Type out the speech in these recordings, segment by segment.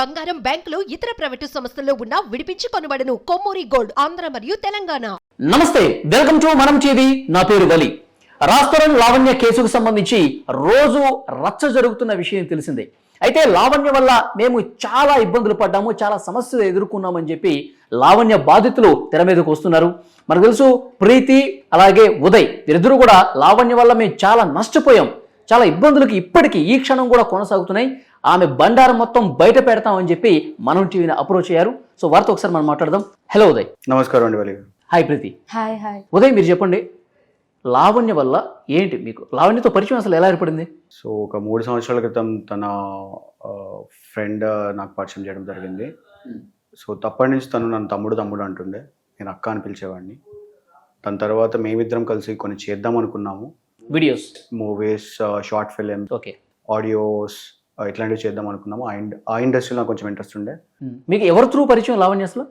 బంగారం బ్యాంకులు ఇతర ప్రైవేటు సంస్థల్లో ఉన్న విడిపించి కొనబడను. కొమ్మూరి గోల్డ్ ఆంధ్ర మరియు తెలంగాణ. నమస్తే వెల్కమ్ టు మనం టీవీ. నా పేరు వలి. రాస్తారం లావణ్య కేసుకు సంబంధించి రోజు రచ్చ జరుగుతున్న విషయం తెలిసిందే. అయితే లావణ్య వల్ల మేము చాలా ఇబ్బందులు పడ్డాము చాలా సమస్యలు ఎదుర్కొన్నామని చెప్పి లావణ్య బాధితులు తెర మీదకు వస్తున్నారు. మనకు తెలుసు ప్రీతి అలాగే ఉదయ్ వీరిద్దరూ కూడా లావణ్య వల్ల మేము చాలా నష్టపోయాం. చాలా ఇబ్బందులకి ఇప్పటికీ ఈ క్షణం కూడా కొనసాగుతున్నాయి. ఆమె బండారం మొత్తం బయట పెడతామని చెప్పి మనం టీవీని అప్రోచ్ అయ్యారు. సో వారితో ఒకసారి మనం మాట్లాడదాం. హలో ఉదయ్. నమస్కారం అండి Vali hi Preethi. Hi hi Uday మీరు చెప్పండి. లావణ్య వల్ల ఏంటి మీకు? లావణ్యతో పరిచయం అసలు ఎలా ఏర్పడింది? సో ఒక మూడు సంవత్సరాల క్రితం తన ఫ్రెండ్ నాకు పరిచయం చేయడం జరిగింది. సో తప్పటి నుంచి తను నన్ను తమ్ముడు తమ్ముడు అంటుండే. నేను అక్క అని పిలిచేవాడిని. దాని తర్వాత మేమిద్దరం కలిసి కొన్ని చేద్దాం అనుకున్నాము. Videos movies short film okay audios ఇట్లాంటివి చేద్దాం అనుకున్నాము. ఆ ఇండ్ ఆ ఇండస్ట్రీలో నాకు కొంచెం ఇంట్రెస్ట్ ఉండే. మీకు ఎవరి త్రూ పరిచయం లావణ్య అసలు?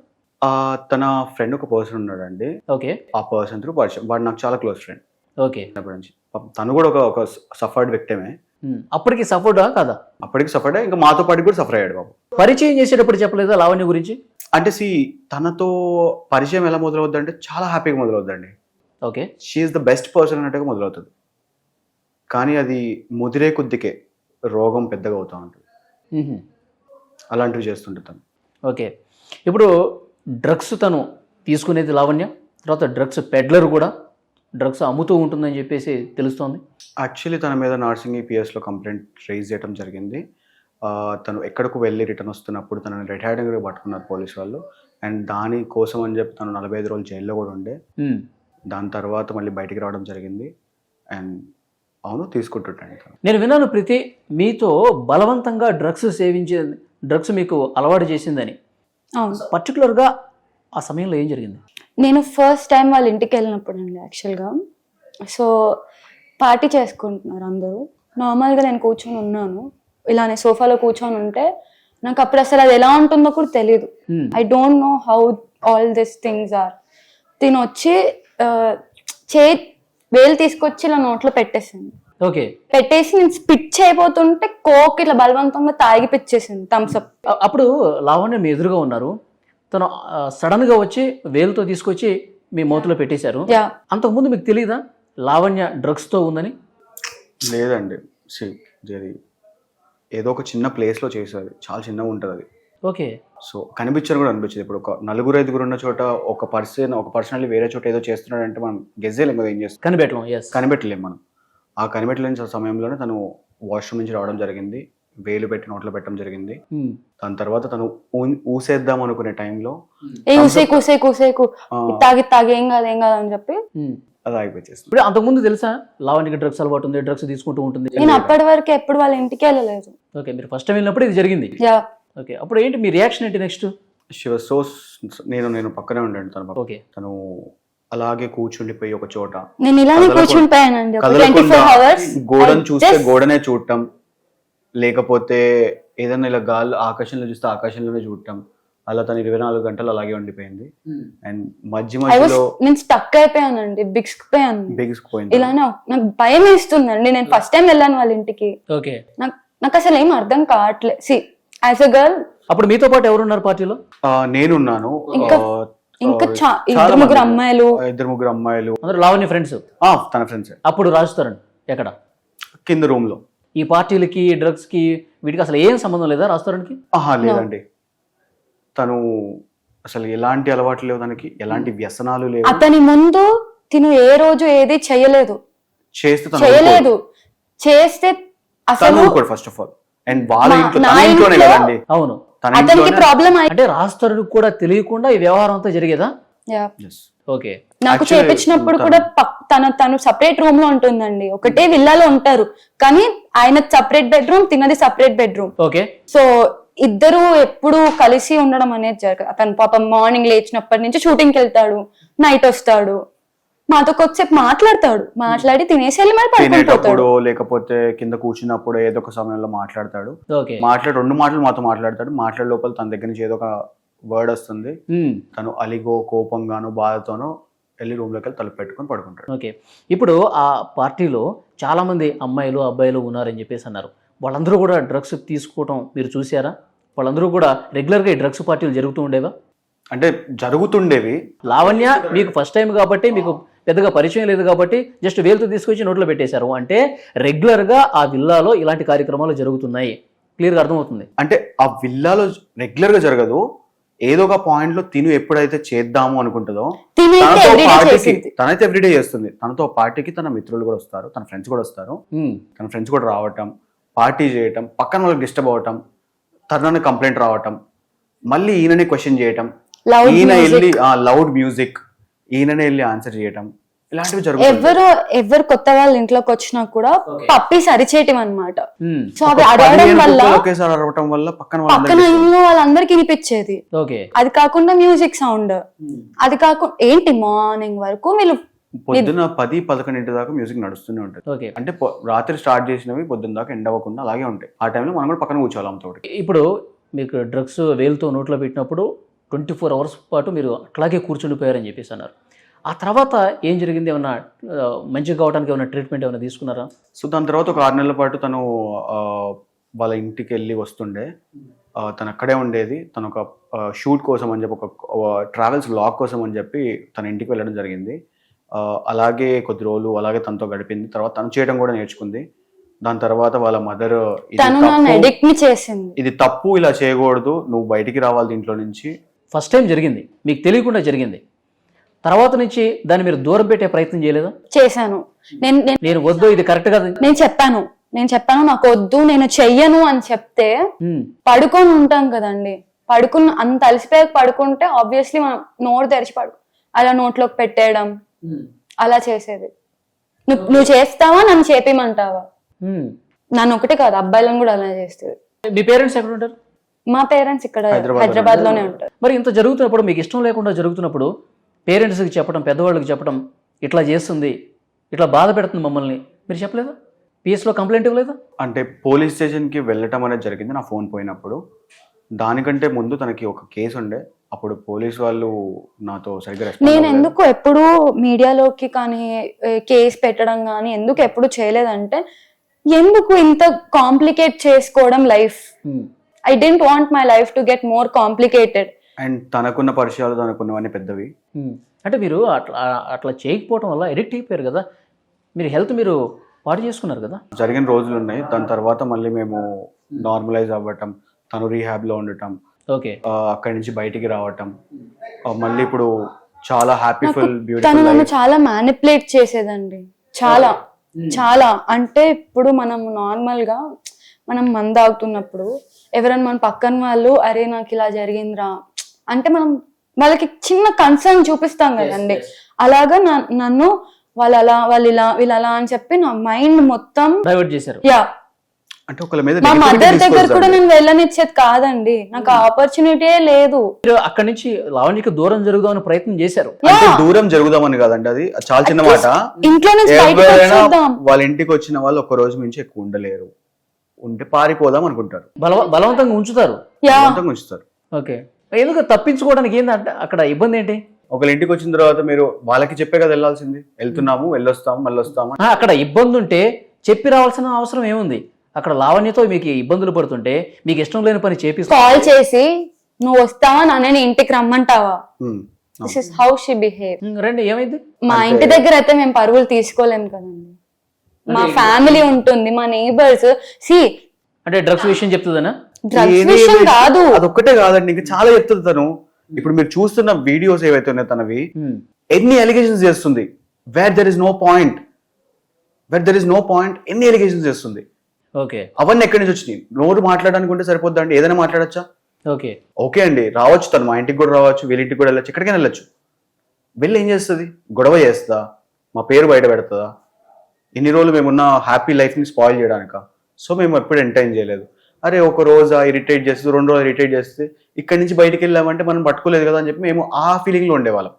తన ఫ్రెండ్ ఒక పర్సన్ ఉన్నాడండి. ఓకే. ఆ పర్సన్ త్రూ పరిచయం. వాడు నాకు చాలా క్లోజ్ ఫ్రెండ్ ఓకే. అప్పటి నుంచి. తను కూడా ఒక ఒక సఫర్డ్ వ్యక్తమే అప్పటికి సపోర్టా కాదా? అప్పటికి సఫర్డ్ ఇంకా మాతో పాటు కూడా సఫర్ అయ్యాడు బాబు పరిచయం చేసేటప్పుడు చెప్పలేదా లావణ్య గురించి? అంటే సి తనతో పరిచయం ఎలా మొదలవుద్ది అంటే చాలా హ్యాపీగా మొదలవుద్దండి. Okay. She is the best person అన్నట్టుగా మొదలవుతుంది. కానీ అది ముదిరే కొద్దికే. రోగం పెద్దగా అవుతూ ఉంటుంది. అలాంటివి చేస్తుంటుంది తను. ఓకే. ఇప్పుడు డ్రగ్స్ తను తీసుకునేది లావణ్య తర్వాత డ్రగ్స్ పెడ్లర్ కూడా డ్రగ్స్ అమ్ముతూ ఉంటుందని చెప్పేసి తెలుస్తోంది. యాక్చువల్లీ తన మీద నార్సింగ్ పిఎస్లో కంప్లైంట్ రైజ్ చేయడం జరిగింది. తను ఎక్కడికి వెళ్ళి రిటర్న్ వస్తున్నప్పుడు తనని రెడ్ హ్యాండెడ్గా పట్టుకున్నారు పోలీస్ వాళ్ళు. అండ్ దాని కోసం అని చెప్పి తను నలభై ఐదు రోజులు జైల్లో కూడా ఉండే. దాని తర్వాత మళ్ళీ బయటికి రావడం జరిగింది. అండ్ అవును తీసుకుంటుంటాను నేను విన్నాను ప్రీతి మీతో బలవంతంగా డ్రగ్స్ సేవించే డ్రగ్స్ మీకు అలవాటు చేసిందని. అవును. పర్టికులర్గా ఆ సమయంలో ఏం జరిగింది? నేను ఫస్ట్ టైం వాళ్ళ ఇంటికి వెళ్ళినప్పుడు అండి యాక్చువల్గా సో పార్టీ చేసుకుంటున్నారు అందరూ. నార్మల్గా నేను కూర్చొని ఉన్నాను. ఇలానే సోఫాలో కూర్చొని ఉంటే నాకు అప్పుడు అసలు అది ఎలా ఉంటుందో కూడా తెలియదు. I don't know how all this things are తిని వచ్చి ఆ, చే వేలు తీసుకొచ్చి ఇలా నోట్లో పెట్టేసింది. ఓకే. పెట్టేసి నేను స్పిట్ చేయబోతుంటే కోక్ ఇట్లా బలవంతంగా తాగిపిచ్చేసింది థమ్స్అప్ అ- అప్పుడు లావణ్య మీ ఎదురుగా ఉన్నారు. తను సడన్గా వచ్చి వేలుతో తీసుకొచ్చి మీ మూతలో పెట్టేశారు. యా. అంతకుముందు మీకు తెలియదా లావణ్య డ్రగ్స్తో ఉందని? లేదండి. ఏదో ఒక చిన్న ప్లేస్లో చేసేది. చాలా చిన్నగా ఉంటుంది అది. ఓకే. సో కనిపించని కూడా అనిపించింది. ఇప్పుడు ఒక నలుగురు ఐదుగురు ఉన్న చోట ఒక పర్సన్ ఒక పర్సనల్లీ వేరే చోట ఏదో చేస్తున్నాడంటే మనం గెజ్జేలేం కదా ఏం చేస్తాం? కనిపెట్టడం ఎస్ కనిపెట్టలేం మనం. ఆ కనిపెట్టలేని సమయంలోనే తను వాష్రూమ్ నుంచి రావడం జరిగింది. వేలు పెట్టి నోట్లో పెట్టడం జరిగింది. దాని తర్వాత తను ఊసేద్దాం అనుకునే టైంలో తాగి తాగి ఏం కాదు ఏం కాదు అని చెప్పి అది ఆగిపోయేసింది ఇప్పుడు అంతకుముందు తెలుసా? లావణ్యకి డ్రగ్స్ అలవాటు ఉంది డ్రగ్స్ తీసుకుంటూ ఉంటుంది. నేను అప్పటి వరకు ఎప్పుడు వాళ్ళ ఇంటికి వెళ్ళలేదు. ఓకే మీరు ఫస్ట్ టైం వెళ్ళినప్పుడు ఇది జరిగింది. యా. ఓకే. అప్పుడు ఏంటి మీ రియాక్షన్ ఏంటి నెక్స్ట్? శివ సో నేను నేను పక్కనే ఉండండి తను. ఓకే. తను అలాగే కూర్చుండిపోయి ఒక చోట. నేను ఇలానే కదలకుండా- కూర్చుని పోయానండి ఒక ట్వంటీ కదలకుండా ఫోర్ అవర్స్ గోడను చూస్తే గోడనే చూడటం. లేకపోతే ఏదైనా ఇలా గాలి ఆకాశంలో చూస్తే ఆకాశంలోనే చూడటం. అలా తను ఇరవై నాలుగు గంటలు అలాగే ఉండిపోయింది. అండ్ మధ్య మధ్యలో నేను స్టక్ అయిపోయానండి బిగ్స్కిపోయాను. బిగిసిపోయింది ఇలానే నాకు భయం వేస్తుందండి. నేను ఫస్ట్ టైం వెళ్ళాను వాళ్ళ ఇంటికి. ఓకే. నాకు నాకు అసలు ఏం అర్థం కావట్లేదు సి యాజ్ అ గర్ల్ అప్పుడు మీతో పాటు ఎవరున్నారు పార్టీలో? నేనున్నాను. ఇంకా- ఇంకా ఇద్దరు ముగ్గురు. అమ్మాయిలు. ఇద్దరు ముగ్గురు అమ్మాయిలు. అందరూ లావణ్య ఫ్రెండ్స్ ఆ, తన ఫ్రెండ్స్ అప్పుడు రాజుతారన్ ఎక్కడ? కింద రూమ్లో. ఈ పార్టీలకి డ్రగ్స్కి వీటికి అసలు ఏం సంబంధం లేదా రాజుతారన్కి ఆహా లేదండి. తను అసలు ఎలాంటి అలవాట్లు లేవు తనకి ఎలాంటి వ్యసనాలు లేవు. అతని ముందు తిను ఏ రోజు ఏది చేయలేదు. చేస్తే చేయలేదు. చేస్తే అసలు ఫస్ట్ ఆఫ్ ఆల్ అండ్ వాళ్ళ ఇంట్లో తన ఇంట్లోనే కదండి. అవును తన అతనికి ఇంట్లోనే ప్రాబ్లం అంటే కూడా తెలియకుండా ఈ వ్యవహారం అంతా జరిగేదా. Yes. ఓకే నాకు Actually, చేపించినప్పుడు కూడా పక్- తన తను సపరేట్ రూమ్లో ఉంటుందండి. ఒకటే విల్లాలో ఉంటారు. కానీ ఆయన సపరేట్ బెడ్రూమ్ తినది సపరేట్ బెడ్రూమ్ ఓకే సో ఇద్దరు ఎప్పుడు కలిసి ఉండడం అనేది జరగదు అతను పాపం మార్నింగ్ లేచినప్పటి నుంచి షూటింగ్కి వెళ్తాడు నైట్ వస్తాడు. మాతో కొద్దిసేపు మాట్లాడతాడు. మాట్లాడి తినేసి వెళ్ళి మరి తినేటప్పుడు పోతాడు. లేకపోతే కింద కూర్చున్నప్పుడు ఏదో ఒక సమయంలో మాట్లాడతాడు. ఓకే. మాట్లాడి రెండు మాటలు మాతో మాట్లాడతాడు. మాట్లాడే లోపల తన దగ్గర నుంచి ఏదో ఒక వర్డ్ వస్తుంది. తను అలిగో కోపంగానో బాధతోనో వెళ్ళి రూమ్లోకి వెళ్ళి తలుపు పెట్టుకొని పడుకుంటాడు. ఓకే. ఇప్పుడు ఆ పార్టీలో చాలా మంది అమ్మాయిలు అబ్బాయిలు ఉన్నారని చెప్పేసి అన్నారు. వాళ్ళందరూ కూడా డ్రగ్స్ తీసుకోవటం మీరు చూసారా వాళ్ళందరూ కూడా రెగ్యులర్గా ఈ డ్రగ్స్ పార్టీలు జరుగుతూ ఉండేవా? అంటే జరుగుతుండేవి. లావణ్య మీకు ఫస్ట్ టైం కాబట్టి మీకు పెద్దగా పరిచయం లేదు కాబట్టి జస్ట్ వేలుతో తీసుకొచ్చి నోట్లో పెట్టేశారు. అంటే రెగ్యులర్గా ఆ విల్లాలో ఇలాంటి కార్యక్రమాలు జరుగుతున్నాయి. క్లియర్గా అర్థమవుతుంది? అంటే ఆ విల్లాలో రెగ్యులర్గా జరగదు. ఏదో ఒక పాయింట్లో తిను ఎప్పుడైతే చేద్దాము అనుకుంటుందో తినైతే పార్టీకి ఎవ్రీడే చేస్తుంది. తనతో పార్టీకి తన మిత్రులు కూడా వస్తారు తన ఫ్రెండ్స్ కూడా వస్తారు. ఉమ్, తన ఫ్రెండ్స్ కూడా రావటం పార్టీ చేయటం పక్కన వాళ్ళకి డిస్టర్బ్ అవ్వటం తనని కంప్లైంట్ రావటం మళ్ళీ ఈయననే క్వశ్చన్ చేయటం ఈయన వెళ్ళి లౌడ్ మ్యూజిక్ ఈయననే వెళ్ళి ఆన్సర్ చేయటం ఇలాంటివి ఎవరు ఎవరు కొత్త వాళ్ళ ఇంట్లోకి వచ్చినా కూడా పప్పీస్ అరిచేయటం అనమాట సో అవి అరవడం వల్ల ఒకేసారి అరవటం వల్ల పక్కన పక్కన వాళ్ళందరికీ వినిపించేది. ఓకే అది కాకుండా మ్యూజిక్ సౌండ్. అది కాకుండా ఏంటి మార్నింగ్ వరకు వీళ్ళు పొద్దున పది పదకొండింటి దాకా మ్యూజిక్ నడుస్తూనే ఉంటుంది. ఓకే అంటే రాత్రి స్టార్ట్ చేసినవి పొద్దున్న దాకా ఎండ్ అవ్వకుండా అలాగే ఉంటాయి. ఆ టైంలో మనం కూడా పక్కన కూర్చోవాలి ఆమెతోటి ఇప్పుడు మీకు డ్రగ్స్ వేలుతో నోట్లో పెట్టినప్పుడు ట్వంటీ ఫోర్ అవర్స్ పాటు మీరు అట్లాగే కూర్చుండిపోయారని చెప్పేసి అన్నారు. ఆ తర్వాత ఏం జరిగింది? ఏమన్నా మంచిగా కావడానికి ఏమైనా ట్రీట్మెంట్ ఏమైనా తీసుకున్నారా? సో దాని తర్వాత ఒక ఆరు నెలల పాటు తను వాళ్ళ ఇంటికి వెళ్ళి వస్తుండే. తను అక్కడే ఉండేది. తను ఒక షూట్ కోసం అని చెప్పి ఒక ట్రావెల్స్ లాగ్ కోసం అని చెప్పి తన ఇంటికి వెళ్ళడం జరిగింది. ఆ, అలాగే కొద్ది రోజులు అలాగే తనతో గడిపింది. తర్వాత తను చేయడం కూడా నేర్చుకుంది. దాని తర్వాత వాళ్ళ మదర్ ఇది తప్పు. ఇలా చేయకూడదు. నువ్వు బయటికి రావాలి దీంట్లో నుంచి. ఫస్ట్ టైం జరిగింది. మీకు తెలియకుండా జరిగింది. తర్వాత నుంచి దాన్ని మీరు దూరం పెట్టే ప్రయత్నం చేయలేదా? చేశాను. నేను నేను- నేను వద్దు ఇది కరెక్ట్ కాదు. నేను చెప్పాను. నేను చెప్పాను నాకు వద్దు నేను చెయ్యను అని చెప్తే ఉమ్, పడుకొని ఉంటాం కదండి. పడుకున్న అంత అలసిపోయాక పడుకుంటే ఆబ్వియస్లీ మనం నోరు తెరిచి పడు అలా నోట్లోకి పెట్టేయడం. అలా చేసేది. నువ్వు నువ్వు చేస్తావా? నన్ను చేపిమంటావా? ఉమ్. నన్ను ఒకటే కాదు అబ్బాయిలను కూడా అలా చేస్తుంది. మీ పేరెంట్స్ ఎక్కడ ఉంటారు? మా పేరెంట్స్ ఇక్కడ హైదరాబాద్ హైదరాబాద్లోనే ఉంటారు. మరి ఇంత జరుగుతున్నప్పుడు మీకు ఇష్టం లేకుండా జరుగుతున్నప్పుడు పేరెంట్స్కి చెప్పడం పెద్దవాళ్ళకి చెప్పడం ఇట్లా చేస్తుంది ఇట్లా బాధ పెడుతుంది మమ్మల్ని. మీరు చెప్పలేదా? పిఎస్లో కంప్లైంట్ ఇవ్వలేదా? అంటే పోలీస్ స్టేషన్కి వెళ్ళటం అనేది జరిగింది నా ఫోన్ పోయినప్పుడు. దానికంటే ముందు తనకి ఒక కేసు ఉండే. అప్పుడు పోలీస్ వాళ్ళు నాతో సరిగ్గా నేను. ఎందుకు ఎప్పుడు మీడియాలోకి కానీ కేసు పెట్టడం కానీ ఎందుకు ఎప్పుడు చేయలేదంటే ఎందుకు ఇంత కాంప్లికేట్ చేసుకోవడం life? I don't want my life to get more complicated and తనకున్న పరిచయాలు తనకున్నవన్నీ పెద్దవి. అంటే మీరు అట్లా అట్లా చేయకపోవడం వల్ల ఎడిక్ట్ అయిపోయారు కదా. మీరు హెల్త్ మీరు పాడు చేసుకున్నారు కదా. జరిగిన రోజులు ఉన్నాయి. దాని తర్వాత మళ్ళీ మేము నార్మలైజ్ అవ్వటం తను rehab లో ఉండటం ఓకే. ఆ, అక్కడి నుంచి బయటికి రావటం ఆ, మళ్ళీ ఇప్పుడు చాలా హ్యాపీఫుల్ తను నన్ను చాలా మ్యానిపులేట్ చేసేదండి. చాలా చాలా. అంటే ఇప్పుడు మనం నార్మల్గా మనం మంద ఆగుతున్నప్పుడు ఎవరైనా మన పక్కన వాళ్ళు అరే నాకు ఇలా జరిగిందిరా. అంటే మనం వాళ్ళకి చిన్న కన్సర్న్ చూపిస్తాం కదండి. అలాగా నన్ను వాళ్ళు అలా వాళ్ళు ఇలా వీళ్ళు అలా అని చెప్పి నా మైండ్ మొత్తం డైవర్ట్ చేశారు. యా అంటే ఒకళ్ళ మీద మా మదర్ దగ్గర కూడా. నేను వెళ్ళనిచ్చేది కాదండి. నాకు ఆపర్చునిటీ లేదు. మీరు అక్కడి నుంచి లావణ్యకి దూరం జరుగుదామని ప్రయత్నం చేశారు. అంటే. దూరం జరుగుదామని కాదండి అది. చాలా చిన్న మాట. ఇంట్లో నుంచి వాళ్ళ ఇంటికి వచ్చిన వాళ్ళు ఒక రోజు మించి ఎక్కువ ఉండలేరు. ఉంటే పారిపోదాం అనుకుంటారు. బలవ బలవంతంగా ఉంచుతారు. బలవంతంగా ఉంచుతారు. ఓకే ఎందుకు తప్పించుకోవడానికి ఏంటంటే అక్కడ ఇబ్బంది ఏంటి? ఒకళ్ళ ఇంటికి వచ్చిన తర్వాత మీరు వాళ్ళకి చెప్పే కదా వెళ్ళాల్సింది. వెళ్తున్నాము వెళ్ళొస్తాము మళ్ళీ వస్తాము ఆ, అక్కడ ఇబ్బంది ఉంటే చెప్పి రావాల్సిన అవసరం ఏముంది? అక్కడ లావణ్యతో మీకు ఇబ్బందులు పడుతుంటే మీకు ఇష్టం లేని పని చేపిస్తా. కాల్ చేసి నువ్వు వస్తావా నన్ను ఇంటికి రమ్మంటావా. This is how she behave రండి ఏమైంది? మా ఇంటి దగ్గర అయితే మేము పరుగులు తీసుకోలేము కదండి. మా ఫ్యామిలీ ఉంటుంది మా నేబర్స్ సి అంటే డ్రగ్స్ విషయం చెప్తుందనా? కాదు. అదొక్కటే కాదండి ఇంకా చాలా చెప్తుంది తను. ఇప్పుడు మీరు చూస్తున్న వీడియోస్ ఏవైతే ఉన్నాయో తనవి ఉమ్, ఎన్ని ఎలిగేషన్స్ చేస్తుంది? Where there is no point where there is no point ఎన్ని ఎలిగేషన్స్ చేస్తుంది? ఓకే అవన్నీ ఎక్కడి నుంచి వచ్చినాయి? నోరు మాట్లాడడానికి ఉంటే సరిపోద్దా అండి? ఏదైనా మాట్లాడచ్చా? ఓకే ఓకే అండి రావచ్చు తను. మా ఇంటికి కూడా రావచ్చు వీళ్ళ ఇంటికి కూడా వెళ్ళచ్చు ఎక్కడికైనా వెళ్ళచ్చు. వెళ్ళి ఏం చేస్తుంది? గొడవ చేస్తుందా? మా పేరు బయట పెడుతుందా? ఇన్ని రోజులు మేమున్న హ్యాపీ లైఫ్ని స్పాయిల్ చేయడానిక? సో మేము ఎప్పుడు ఎంటైన్ చేయలేదు. అరే ఒక రోజు ఇరిటేట్ చేస్తే రెండు రోజులు ఇరిటేట్ చేస్తే ఇక్కడి నుంచి బయటికి వెళ్ళామంటే మనం పట్టుకోలేదు కదా అని చెప్పి మేము ఆ ఫీలింగ్లో ఉండేవాళ్ళం.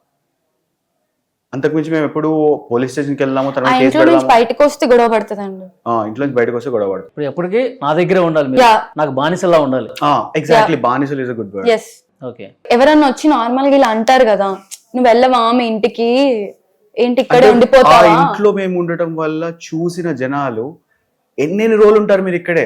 అంతకుమించి మేము ఎప్పుడు పోలీస్ స్టేషన్కి వెళ్దాము ఆ తర్వాత కేసు ఇంట్లో నుంచి పెడదాము. బయటకు వస్తే గొడవ పడుతుందండి. ఆ, ఇంట్లో నుంచి బయటకు వస్తే గొడవ ఇప్పుడు ఎప్పటికీ నా దగ్గరే ఉండాలి మీరు. నాకు బానిసలా ఉండాలి. ఎగ్జాక్ట్లీ బానిసలు is a good word yes okay. ఎవరన్నా వచ్చి నార్మల్గా ఇలా అంటారు కదా నువ్వు వెళ్ళవా మీ ఇంటికి? ఏంటి ఇక్కడే ఆ ఉండిపోతావా? ఇంట్లో మేము ఉండటం వల్ల చూసిన జనాలు ఎన్నెన్ని రోజులు ఉంటారు మీరు ఇక్కడే?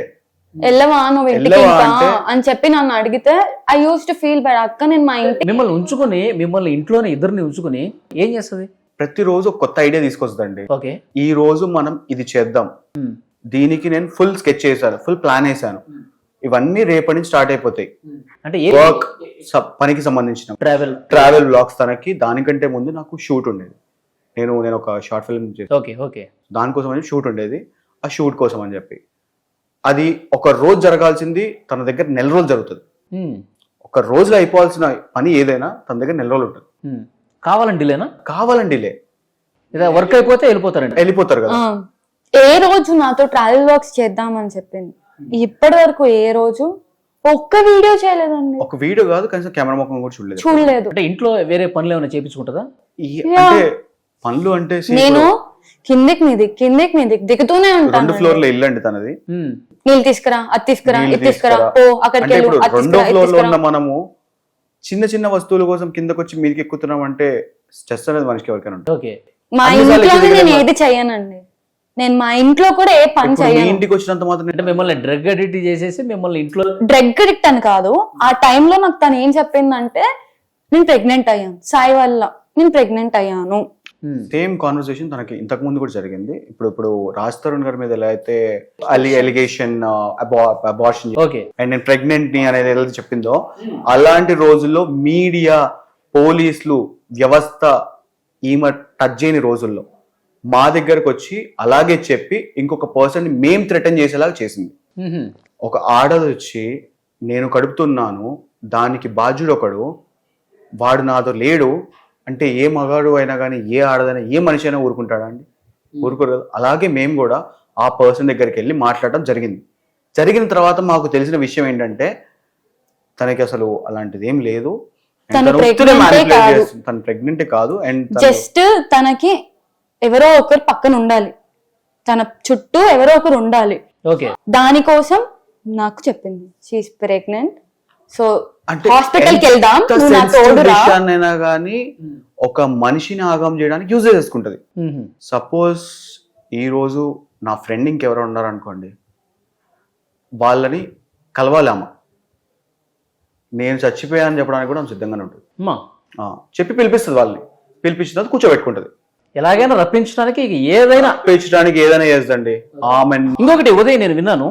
వెళ్ళవా నువ్వు ఇంటికి ఇంకా అంటే- అని చెప్పి నన్ను అడిగితే I use to feel bad అక్క నేను మా ఇంటి మిమ్మల్ని ఉంచుకుని మిమ్మల్ని ఇంట్లోనే ఇద్దరిని ఉంచుకుని ఏం చేస్తుంది? ప్రతిరోజు ఒక కొత్త ఐడియా తీసుకొస్తుందండి. ఓకే. ఈ రోజు మనం ఇది చేద్దాం. దీనికి నేను ఫుల్ స్కెచ్ చేశాను ఫుల్ ప్లాన్ వేసాను ఇవన్నీ రేపటి నుంచి స్టార్ట్ అయిపోతాయి. అంటే ఏ వర్క్ పనికి సంబంధించిన. ట్రావెల్ ట్రావెల్ బ్లాగ్స్ తనకి దానికంటే ముందు నాకు షూట్ ఉండేది. నేను నేను ఒక షార్ట్ ఫిల్మ్ చేసాను ఓకే ఓకే. దానికోసం అని షూట్ ఉండేది. ఆ షూట్ కోసం అని చెప్పి. అది ఒక రోజు జరగాల్సింది తన దగ్గర నెల రోజులు జరుగుతుంది. ఒక రోజులో అయిపోవాల్సిన పని ఏదైనా తన దగ్గర నెల రోజులు ఉంటుంది. కావాలండి డిలేనా? కావాలండి లే ఇదే వర్క్ అయిపోతే వెళ్ళిపోతారండి వెళ్ళిపోతారు కదా. ఆ, ఏ రోజు నాతో ట్రావెల్ వర్క్స్ చేద్దామని చెప్పింది. ఇప్పటి వరకు ఏ రోజు? ఒక్క వీడియో చేయలేదండి. ఒక వీడియో కాదు కనీసం కెమెరా ముఖం కూడా చూడలేదు. చూడలేదు. అంటే ఇంట్లో వేరే పనులు ఏమైనా చేపించుకుంటుందా? ఈ- అంటే పనులు అంటే see, నేను ఇప్పుడు కిందికి మీది కిందికి మీది దిగుతూనే ఉంటాను ఫ్లోర్లో ఇల్లు అండి తనది. నీళ్ళు తీసుకురా అది తీసుకురా ఇది తీసుకురా. ఓ అక్కడికి వెళ్ళు అది రెండో తీసుకురా ఇది ఫ్లోర్లో ఉన్న మనము చిన్న చిన్న వస్తువుల కోసం కిందకి వచ్చి మీదకి ఎక్కుతున్నాం అంటే స్ట్రెస్ అనేది మనిషికి ఎవరికైనా ఉంటుంది. ఓకే. మా అన్నిసార్లు ఇంట్లోనే కిందికి నేను ఏది చెయ్యనండి. నేను మా ఇంట్లో కూడా ఏ పని ఇప్పుడు మీ చెయ్యను. ఇంటికి వచ్చినంత మాత్రం అంటే మిమ్మల్ని డ్రగ్ అడిక్ట్ చేసేసి మిమ్మల్ని ఇంట్లో డ్రగ్ అడిక్ట్ అని కాదు. ఆ టైంలో నాకు తను ఏం చెప్పిందంటే నేను ప్రెగ్నెంట్ అయ్యాను. సాయి వల్ల నేను ప్రెగ్నెంట్ అయ్యాను. సేమ్ కాన్వర్సేషన్ తనకి ఇంతకు ముందు కూడా జరిగింది. ఇప్పుడు ఇప్పుడు రాజ్ తరుణ్ గారి మీద ఎలా అయితే ఎలిగేషన్ అబార్షన్ ఓకే అండ్ నేను ప్రెగ్నెంట్ని అనేది ఏదైతే చెప్పిందో అలాంటి రోజుల్లో మీడియా పోలీసులు వ్యవస్థ ఈమె టచ్ చేయని రోజుల్లో మా దగ్గరకు వచ్చి అలాగే చెప్పి ఇంకొక పర్సన్ మేం థ్రెటన్ చేసేలాగా చేసింది. ఉహుం. ఒక ఆడది వచ్చి నేను కడుపుతున్నాను దానికి బాధ్యుడు ఒకడు వాడు నాతో లేడు అంటే ఏ మగాడు అయినా కానీ ఏ ఆడదైనా ఏ మనిషి అయినా ఊరుకుంటాడా అండి? ఊరుకోరు కదా. అలాగే మేము కూడా ఆ పర్సన్ దగ్గరికి వెళ్ళి మాట్లాడడం జరిగింది. జరిగిన తర్వాత మాకు తెలిసిన విషయం ఏంటంటే తనకి అసలు అలాంటిది ఏం లేదు. తను ప్రెగ్నెంట్ కాదు. అండ్ జస్ట్ తనకి ఎవరో ఒకరు పక్కన ఉండాలి. తన చుట్టూ ఎవరో ఒకరు ఉండాలి. ఓకే. దానికోసం నాకు చెప్పింది. షీఈ్ ప్రెగ్నెంట్ సో అంటే హాస్పిటల్ వెళ్దాం విషయాన్నైనా కానీ ఒక మనిషిని ఆగం చేయడానికి యూజ్ చేసుకుంటది. సపోజ్ ఈరోజు నా ఫ్రెండ్ ఇంకెవరో ఉన్నారనుకోండి వాళ్ళని కలవాలి అమ్మ నేను చచ్చిపోయానని చెప్పడానికి కూడా ఆమె సిద్ధంగానే ఉంటుంది. చెప్పి పిలిపిస్తుంది వాళ్ళని. పిలిపించిన తర్వాత కూర్చోబెట్టుకుంటుంది. ఎలాగైనా రప్పించడానికి ఏదైనా పిలిపించడానికి ఏదైనా చేస్తండి ఆమె ఇంకొకటి ఉదయం నేను విన్నాను.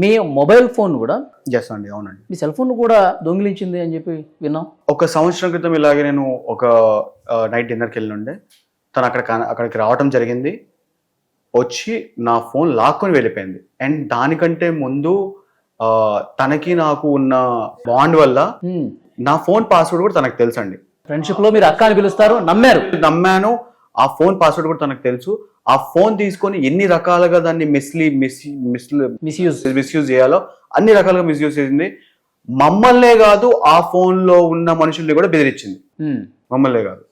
మీ మొబైల్ ఫోన్ కూడా చేస్తండి అవునండి. మీ సెల్ ఫోన్ కూడా దొంగిలించింది అని చెప్పి విన్నాం. ఒక సంవత్సరం క్రితం ఇలాగే నేను ఒక నైట్ డిన్నర్కి వెళ్ళి ఉండే తను అక్కడ అక్కడికి రావటం జరిగింది. వచ్చి నా ఫోన్ లాక్కొని వెళ్ళిపోయింది. అండ్ దానికంటే ముందు తనకి నాకు ఉన్న బాండ్ వల్ల నా ఫోన్ పాస్వర్డ్ కూడా తనకు తెలుసండి. ఫ్రెండ్షిప్లో మీరు అక్క అని పిలుస్తారు నమ్మారు. నమ్మాను. ఆ ఫోన్ పాస్వర్డ్ కూడా తనకు తెలుసు. ఆ ఫోన్ తీసుకొని ఎన్ని రకాలుగా దాన్ని మిస్లీ మిస్ మిస్ మిస్యూజ్ మిస్యూజ్ చేయాలో అన్ని రకాలుగా మిస్యూజ్ చేసింది. మమ్మల్నే కాదు ఆ ఫోన్లో ఉన్న మనుషుల్ని కూడా బెదిరించింది. మమ్మల్నే కాదు.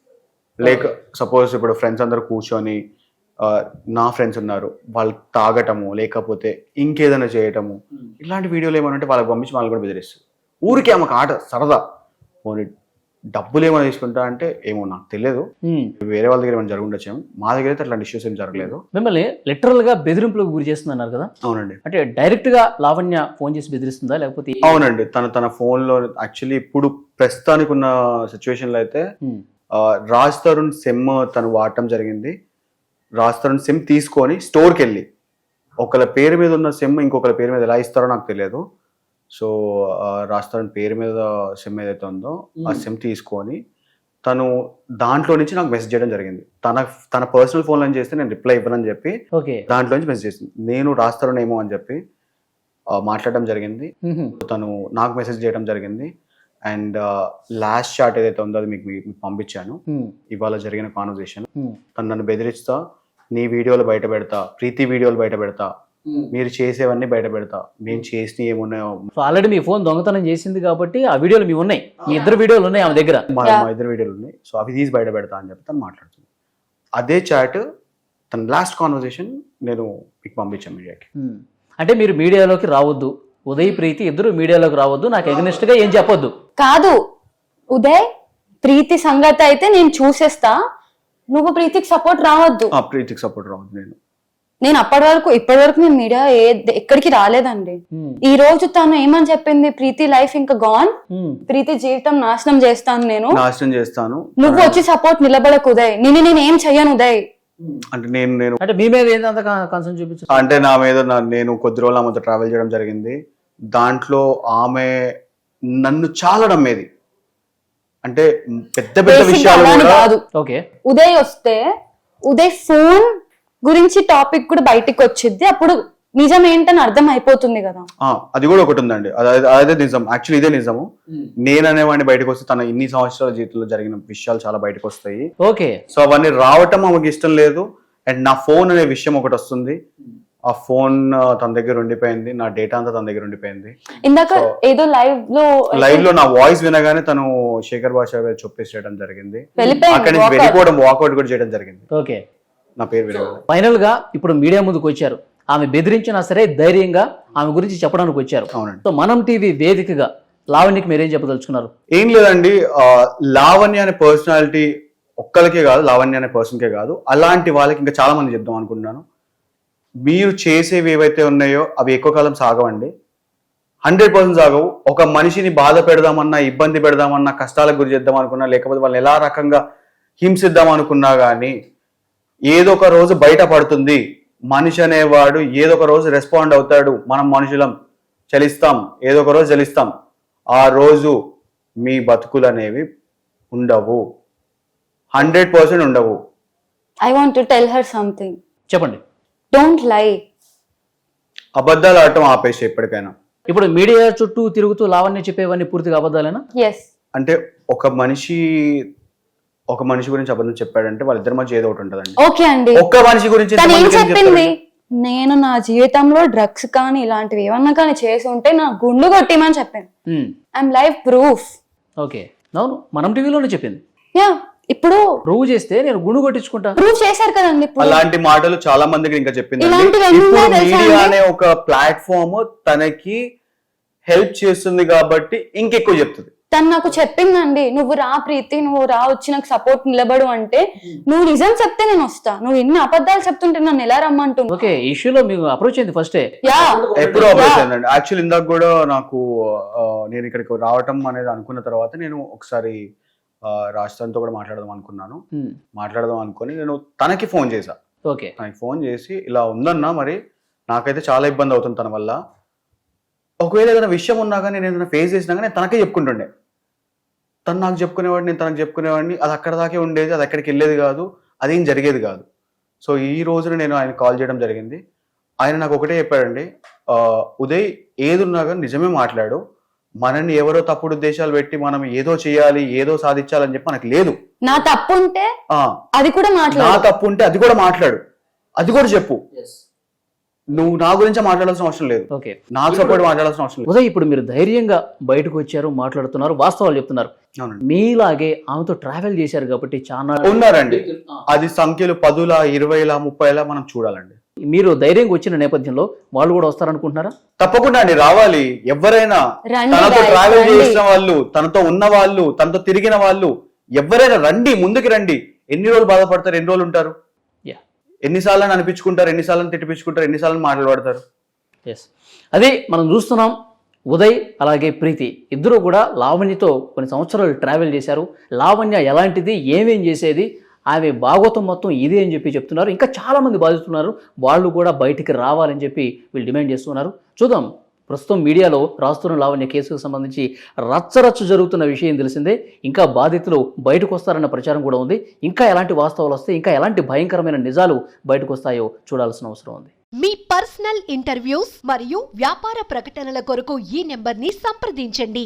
లేక సపోజ్ ఇప్పుడు ఫ్రెండ్స్ అందరు కూర్చొని నా ఫ్రెండ్స్ ఉన్నారు. వాళ్ళు తాగటము లేకపోతే ఇంకేదైనా చేయటము. ఇలాంటి వీడియోలు ఏమైనా ఉంటే వాళ్ళకి పంపించి వాళ్ళు కూడా బెదిరిస్తారు ఊరికే ఆమెకు ఆట సరదా. పోనీ డబ్బులు ఏమైనా తీసుకుంటా అంటే ఏమో నాకు తెలియదు. వేరే వాళ్ళ దగ్గర ఏమైనా జరుగుండొచ్చేమో. మా దగ్గర అయితే అట్లాంటి ఇష్యూస్ ఏం జరగలేదు. మిమ్మల్ని లిటరల్గా బెదిరింపులకు గురి చేస్తున్నారు కదా? అవునండి. అంటే డైరెక్ట్గా లావణ్య ఫోన్ చేసి బెదిరిస్తుందా? లేకపోతే అవునండి. తన తన ఫోన్లో యాక్చువల్లీ ఇప్పుడు ప్రస్తుతానికి ఉన్న సిచ్యువేషన్లో అయితే రాజ్ తరుణ్ సిమ్ తను వాడటం జరిగింది. రాజ్ తరుణ్ సిమ్ తీసుకొని స్టోర్కి వెళ్ళి ఒకళ్ళ పేరు మీద ఉన్న సిమ్ ఇంకొకరి పేరు మీద ఎలా ఇస్తారో నాకు తెలియదు. సో తరుణ్ పేరు మీద సిమ్ ఏదైతే ఉందో ఆ సిమ్ తీసుకొని తను దాంట్లో నుంచి నాకు మెసేజ్ చేయడం జరిగింది. తన తన పర్సనల్ ఫోన్లో చేస్తే నేను రిప్లై ఇవ్వనని చెప్పి దాంట్లో నుంచి మెసేజ్ చేసింది. నేను ఏమో అని చెప్పి మాట్లాడడం జరిగింది. తను నాకు మెసేజ్ చేయడం జరిగింది. అండ్ లాస్ట్ షాట్ ఏదైతే ఉందో అది మీకు మీకు పంపించాను. ఇవాళ జరిగిన కాన్వర్సేషన్. తను నన్ను బెదిరిస్తా నీ వీడియోలు బయట పెడతా ప్రీతి వీడియోలు బయట పెడతా మీరు చేసేవన్నీ బయట పెడతా. మేము చేసిన ఏమున్నాయో సో ఆల్రెడీ మీ ఫోన్ దొంగతనం చేసింది కాబట్టి ఆ వీడియోలు మీ ఉన్నాయి. మీ ఇద్దరు వీడియోలు ఉన్నాయి ఆమె దగ్గర. మా. మా ఇద్దరు వీడియోలు ఉన్నాయి. సో అవి తీసి బయట పెడతా అని చెప్పి తను మాట్లాడుతుంది. అదే చాట్ తన లాస్ట్ కాన్వర్సేషన్ నేను మీకు పంపించాను మీడియాకి. అంటే మీరు మీడియాలోకి రావద్దు. ఉదయ్ ప్రీతి ఇద్దరు మీడియాలోకి రావద్దు. నాకు ఎగనిస్ట్గా ఏం చెప్పొద్దు. కాదు. ఉదయ్ ప్రీతి సంగతి అయితే నేను చూసేస్తా. నువ్వు ప్రీతికి సపోర్ట్ రావద్దు. ఆ ప్రీతికి సపోర్ట్ రావద్దు నేను. నేను అప్పటి వరకు ఇప్పటి వరకు నేను మీడియా ఏ ఎక్కడికి రాలేదండి. ఉమ్, ఈ రోజు తను ఏమని చెప్పింది? ప్రీతి లైఫ్ ఇంకా గాన్ ఉమ్, ప్రీతి జీవితం నాశనం చేస్తాను నేను. నాశనం చేస్తాను. నువ్వు వచ్చి సపోర్ట్ నిలబడకు ఉదయ్. నేను నేను ఏం చెయ్యను ఉదయ్? అంటే నేను నేను అంటే మీ మీద ఏంటంత కన్సర్న్ చూపించారు? అంటే నా మీద నేను కొద్ది రోజులు ఆమెతో ట్రావెల్ చేయడం జరిగింది. దాంట్లో ఆమె నన్ను చాలా నమ్మేది అంటే పెద్ద పెద్ద విషయాలు ఉదయ్ వస్తే ఉదయ్ ఫోన్ గురించి టాపిక్ కూడా బయటికి వచ్చింది అప్పుడు నిజం ఏంటని అర్థం అయిపోతుంది కదా. ఆ, అది కూడా ఒకటి ఉందండి. అదే అదే నిజం. యాక్చువల్లీ ఇదే నిజము నేను అనేవాడిని బయటకు వస్తే తన ఇన్ని సంవత్సరాల జీవితంలో జరిగిన విషయాలు చాలా బయటకు వస్తాయి. ఓకే. సో అవన్నీ రావటం ఆమెకి ఇష్టం లేదు. అండ్ నా ఫోన్ అనే విషయం ఒకటి వస్తుంది. ఆ ఫోన్ తన దగ్గర ఉండిపోయింది. నా డేటా అంతా తన దగ్గర ఉండిపోయింది. ఇందాక ఏదో లైవ్లో లైవ్లో నా వాయిస్ వినగానే తను శేఖర్ భాష చెప్పేసి చేయడం జరిగింది అక్కడి నుంచి. వెళ్ళిపోవడం వాకౌట్ కూడా చేయడం జరిగింది. ఓకే. నా పేరు ఫైనల్గా ఇప్పుడు మీడియా ముందుకు వచ్చారు. ఆమె బెదిరించినా సరే ధైర్యంగా ఆమె గురించి చెప్పడానికి వచ్చారు. అవునండి. సో మనం టీవీ వేదికగా లావణ్యకి మీరేం చెప్పదలుచుకున్నారు? ఏం లేదండి లావణ్య అనే పర్సనాలిటీ ఒక్కరికే కాదు లావణ్య అనే పర్సన్కే కాదు. అలాంటి వాళ్ళకి ఇంకా చాలా మంది చెప్దాం అనుకుంటున్నాను. మీరు చేసేవి ఏవైతే ఉన్నాయో అవి ఎక్కువ కాలం సాగవండి. Hundred percent సాగవు. ఒక మనిషిని బాధ పెడదామన్నా ఇబ్బంది పెడదామన్నా కష్టాలకు గురి చేద్దాం అనుకున్నా లేకపోతే వాళ్ళని ఎలా రకంగా హింసిద్దాం అనుకున్నా కానీ ఏదో ఒక రోజు బయట పడుతుంది. మనిషి అనేవాడు ఏదో ఒక రోజు రెస్పాండ్ అవుతాడు. మనం మనుషులం చలిస్తాం. ఏదో ఒక రోజు చలిస్తాం. ఆ రోజు మీ బతుకులు అనేవి ఉండవు. హండ్రెడ్ పర్సెంట్ ఉండవు. I want to tell her something చెప్పండి. డోంట్ లై అబద్ధాలు ఆడటం ఆపేసి ఎప్పటికైనా. ఇప్పుడు మీడియా చుట్టూ తిరుగుతూ లావణ్య చెప్పేవన్నీ పూర్తిగా అబద్ధాలేనా? ఎస్ అంటే ఒక మనిషి ఒక మనిషి గురించి అబద్ధం చెప్పాడంటే వాళ్ళిద్దరి మధ్య ఏదో ఒకటి ఉంటుందండి. ఓకే అండి. ఒక్క మనిషి గురించి తను ఏం చెప్పింది? నేను నా జీవితంలో డ్రగ్స్ కానీ ఇలాంటివి ఏమన్నా కానీ చేసి ఉంటే నా గుండు కొట్టిమని చెప్పాను. I'm life proof. ఓకే. అవును మనం టీవీలోనే చెప్పింది. యా ఇప్పుడు ప్రూవ్ చేస్తే నేను గుండు కొట్టించుకుంటా. ప్రూవ్ చేశారు కదండి అలాంటి మాటలు చాలా మందికి ఇంకా ఇప్పుడు తెలుసా మీడియా? అనే ఒక ప్లాట్ఫామ్ తనకి హెల్ప్ చేస్తుంది కాబట్టి ఇంకెక్కువ చెప్తుంది. తను నాకు చెప్పిందండి నువ్వు రా ప్రీతి నువ్వు రా వచ్చి నాకు సపోర్ట్ నిలబడు అంటే నువ్వు నిజం చెప్తే నేను వస్తా. నువ్వు ఎన్ని అబద్ధాలు చెప్తుంటే నన్ను ఎలా రమ్మంటున్నావు? ఓకే ఇష్యూలో మీకు అప్రోచ్ అయింది ఫస్టే యా. ఎప్పుడు యాక్చువల్ ఇందాక కూడా నాకు నేను ఇక్కడికి రావటం అనేది అనుకున్న తర్వాత నేను ఒకసారి రాజస్థాన్తో కూడా మాట్లాడదాం అనుకున్నాను. ఉమ్, మాట్లాడదాం అనుకొని నేను తనకి ఫోన్ చేశా. ఓకే. తనకి ఫోన్ చేసి ఇలా ఉందన్నా మరి నాకైతే చాలా ఇబ్బంది అవుతుంది తన వల్ల. ఒకవేళ ఏదైనా విషయం ఉన్నా కానీ నేను ఏదైనా ఫేస్ చేసినా కానీ నేను తనకే చెప్పుకుంటుండే. తను నాకు చెప్పుకునేవాడిని నేను తనకు చెప్పుకునేవాడిని అది అక్కడ దాకే ఉండేది అది అక్కడికి వెళ్ళేది కాదు అదేం జరిగేది కాదు. సో ఈ రోజున నేను ఆయన కాల్ చేయడం జరిగింది. ఆయన నాకు ఒకటే చెప్పాడండి ఆ, ఉదయ్ ఏది ఉన్నా కానీ నిజమే మాట్లాడు. మనల్ని ఎవరో తప్పుడు ఉద్దేశాలు పెట్టి మనం ఏదో చేయాలి ఏదో సాధించాలని చెప్పి మనకు లేదు. నా తప్పు ఉంటే అది కూడా నా మాట్లాడు. తప్పు ఉంటే అది కూడా మాట్లాడు. అది కూడా చెప్పు. నువ్వు నా గురించి మాట్లాడాల్సిన అవసరం లేదు. ఓకే. నాకు సపోర్ట్ మాట్లాడాల్సిన అవసరం లేదు. ఉదయ్ ఇప్పుడు మీరు ధైర్యంగా బయటకు వచ్చారు మాట్లాడుతున్నారు వాస్తవాలు చెప్తున్నారు. అవునండి. మీలాగే ఆమెతో ట్రావెల్ చేశారు కాబట్టి చాలా ఉన్నారండి. అది సంఖ్యలు పదుల ఇరవైల ముప్పైలా మనం చూడాలండి. మీరు ధైర్యంగా వచ్చిన నేపథ్యంలో వాళ్ళు కూడా వస్తారనుకుంటున్నారా? తప్పకుండా అండి రావాలి. ఎవరైనా తనతో ట్రావెల్. చేసిన వాళ్ళు తనతో ఉన్న వాళ్ళు తనతో తిరిగిన వాళ్ళు ఎవరైనా రండి ముందుకు రండి. ఎన్ని రోజులు బాధపడతారు ఎన్ని రోజులు ఉంటారు? ఎన్నిసార్లు అనిపించుకుంటారు ఎన్నిసార్లు తిట్టిపించుకుంటారు ఎన్నిసార్లు మాట్లాడతారు? ఎస్ అదే మనం చూస్తున్నాం ఉదయ్ అలాగే ప్రీతి ఇద్దరు కూడా లావణ్యతో కొన్ని సంవత్సరాలు ట్రావెల్ చేశారు. లావణ్య ఎలాంటిది ఏమేం చేసేది ఆమె భాగవతం మొత్తం ఇదే అని చెప్పి చెప్తున్నారు. ఇంకా చాలామంది బాధిస్తున్నారు వాళ్ళు కూడా బయటికి రావాలని చెప్పి వీళ్ళు డిమాండ్ చేస్తున్నారు. చూద్దాం. ప్రస్తుతం మీడియాలో రాస్తున్న లావణ్య కేసుకు సంబంధించి రచ్చరచ్చ జరుగుతున్న విషయం తెలిసిందే. ఇంకా బాధితులు బయటకు వస్తారన్న ప్రచారం కూడా ఉంది. ఇంకా ఎలాంటి వాస్తవాలు వస్తే ఇంకా ఎలాంటి భయంకరమైన నిజాలు బయటకు వస్తాయో చూడాల్సిన అవసరం ఉంది. మీ పర్సనల్ ఇంటర్వ్యూస్ మరియు వ్యాపార ప్రకటనల కొరకు ఈ నెంబర్ని సంప్రదించండి.